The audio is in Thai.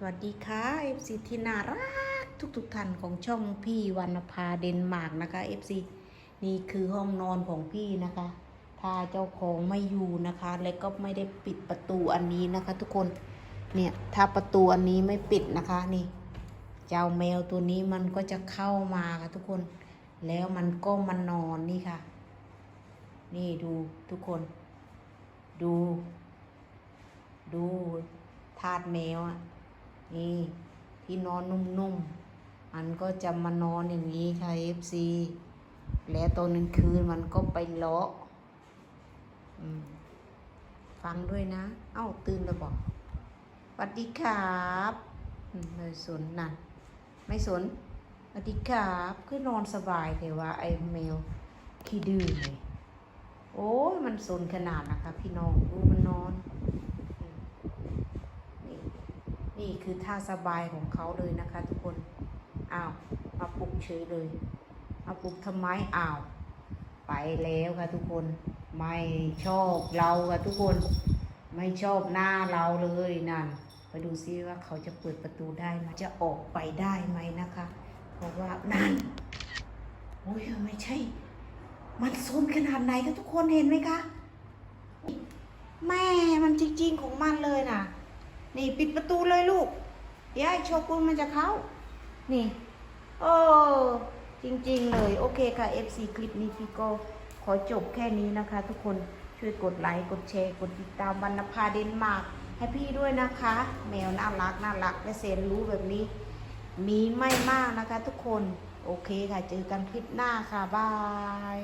สวัสดีค่ะ FC ที่น่ารักทุกๆท่านของช่องพี่วรรณภาเดนมาร์กนะคะ FC นี่คือห้องนอนของพี่นะคะ ถ้าเจ้าของไม่อยู่นะคะ แล้วก็ไม่ได้ปิดประตูอันนี้นะคะ ทุกคนเนี่ยถ้าประตูอันนี้ไม่ปิดนะคะนี่ เจ้าแมวตัวนี้มันก็จะเข้ามาค่ะทุกคน แล้วมันก็มานอนนี่ค่ะ นี่ดูทุกคน ดู ดูทาดแมวอะ นี่ที่นอนนุ่มๆมันก็จะมานอนอย่างนี้ค่ะ FC แล้วตอนกลางคืนมันก็ไปเลาะอืมฟังด้วยนะ เอ้าตื่นแล้วบอกสวัสดีครับไม่สนนั่นไม่สนสวัสดีครับคือนอนสบายแต่ว่า ไอ้แมวขี้ดื้อเลยโอ้ยมันสนขนาดนะคะ พี่น้องดูมันนอนอืมนี่ นี่คือท่าสบายของเขาเลยนะคะทุกคนอ้าวมาปลุกเฉยเลยมาปลุกทำไมอ้าว ไปแล้วค่ะทุกคนไม่ชอบเราค่ะทุกคนไม่ชอบหน้าเราเลยนั่นไปดูซิว่าเขาจะเปิดประตูได้ไหมจะออกไปได้ไหมนะคะ เพราะว่านั่นโอ้ยไม่ใช่ มันซนขนาดไหนคะทุกคนเห็นไหมคะแม่มันจริงๆของมันเลยน่ะ นี่ปิดประตูเลยลูก เดี๋ยวไอ้โชกุนมันจะเข้า นี่ โอ้จริง ๆ เลย โอเคค่ะ FC คลิปนี้พี่ก็ขอจบแค่นี้นะคะ ทุกคนช่วยกดไลค์กดแชร์กดติดตามบรรณภาเดนมาร์กให้พี่ด้วยนะคะ แมวน่ารักน่ารักและเซนรู้แบบนี้ มีไม่มากนะคะ ทุกคน โอเคค่ะ เจอกันคลิปหน้าค่ะบาย